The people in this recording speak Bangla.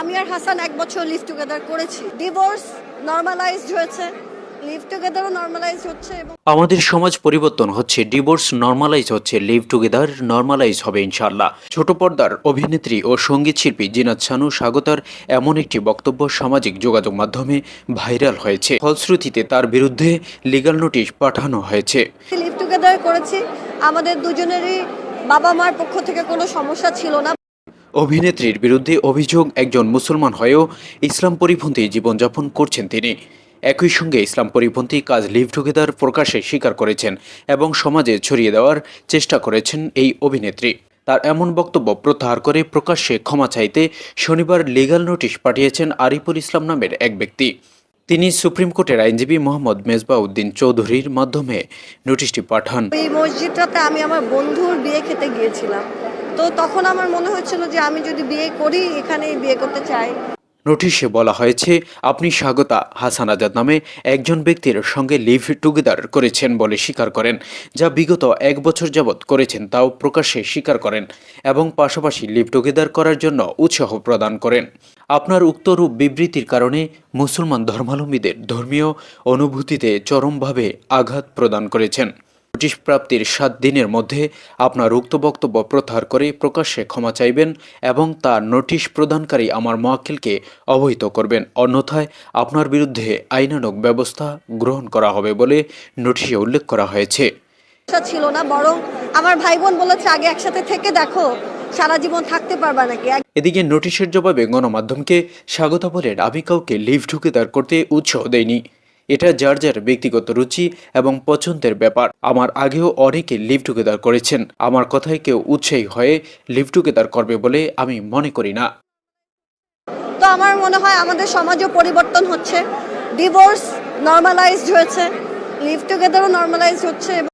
আমি আর হাসান এক বছর লিভ টুগেদার করেছি। ডিভোর্স নর্মালাইজড হয়েছে লিভ টুগেদারও নর্মালাইজ হচ্ছে এবং আমাদের সমাজ পরিবর্তন হচ্ছে ডিভোর্স নর্মালাইজ হচ্ছে লিভ টুগেদার নর্মালাইজ হবে ইনশাল্লাহ ছোট পর্দার অভিনেত্রী ও সংগীত শিল্পী জিনাত শানু স্বাগতার এমন একটি বক্তব্য সামাজিক যোগাযোগ মাধ্যমে ভাইরাল হয়েছে। ফলশ্রুতিতে তার বিরুদ্ধে লিগাল নোটিশ পাঠানো হয়েছে। লিভ টুগেদার করেছি আমাদের দুজনেরই বাবা মার পক্ষ থেকে কোনো সমস্যা ছিল না। অভিনেত্রীর বিরুদ্ধে অভিযোগ, একজন মুসলমান হয়েও ইসলাম পরিপন্থী জীবনযাপন করছেন তিনি। একই সঙ্গে ইসলাম পরিপন্থী কাজ লিভ টুগেদার প্রকাশ্যে স্বীকার করেছেন এবং সমাজে ছড়িয়ে দেওয়ার চেষ্টা করেছেন এই অভিনেত্রী। তার এমন বক্তব্য প্রত্যাহার করে প্রকাশ্যে ক্ষমা চাইতে শনিবার লিগ্যাল নোটিশ পাঠিয়েছেন আরিফুল ইসলাম নামের এক ব্যক্তি। তিনি সুপ্রিম কোর্টের আইনজীবী মোহাম্মদ মেজবা উদ্দিন চৌধুরীর মাধ্যমে নোটিশটি পাঠান। এই মসজিদটাতে আমি আমার বন্ধুর বিয়ে খেতে গিয়েছিলাম। তো তখন আমার মনে হচ্ছিল যে আমি যদি বিয়ে করি, এখানেই বিয়ে করতে চাই। নোটিশে বলা হয়েছে, আপনি স্বাগতা হাসান আজাদ নামে একজন ব্যক্তির সঙ্গে লিভ টুগেদার করেছেন বলে স্বীকার করেন, যা বিগত এক বছর যাবৎ করেছেন তাও প্রকাশ্যে স্বীকার করেন এবং পাশাপাশি লিভ টুগেদার করার জন্য উৎসাহ প্রদান করেন। আপনার উক্তরূপ বিবৃতির কারণে মুসলমান ধর্মাবলম্বীদের ধর্মীয় অনুভূতিতে চরমভাবে আঘাত প্রদান করেছেন। নোটিশ প্রাপ্তির সাত দিনের মধ্যে আপনার উক্ত বক্তব্য প্রত্যাহার করে প্রকাশ্যে ক্ষমা চাইবেন এবং তা নোটিশ প্রদানকারী আমার মোয়াক্কিলকে অবহিত করবেন। অন্যথায় আপনার বিরুদ্ধে আইনানুগ ব্যবস্থা গ্রহণ করা হবে বলে নোটিশে উল্লেখ করা হয়েছে। ছিল না বরং আমার ভাই বোন বলেছে আগে একসাথে থেকে দেখো সারা জীবন থাকতে পারবা নাকি? এদিকে নোটিশের জবাবে গণমাধ্যমকে স্বাগত বলেন আমি কাউকে লিভ ঢুকেদার করতে উৎসাহ দেয়নি। এটা যার যার ব্যক্তিগত রুচি এবং পছন্দের ব্যাপার। আমার আগেও অনেকে লিভ টুগেদার করেছেন। আমার কথায় কেউ উৎসাহী হয়ে লিভ টুগেদার করবে বলে আমি মনে করি না। তো আমার মনে হয় আমাদের সমাজও পরিবর্তন হচ্ছে। ডিভোর্স নর্মালাইজড হয়েছে। লিভ টুগেদারও নর্মালাইজ হচ্ছে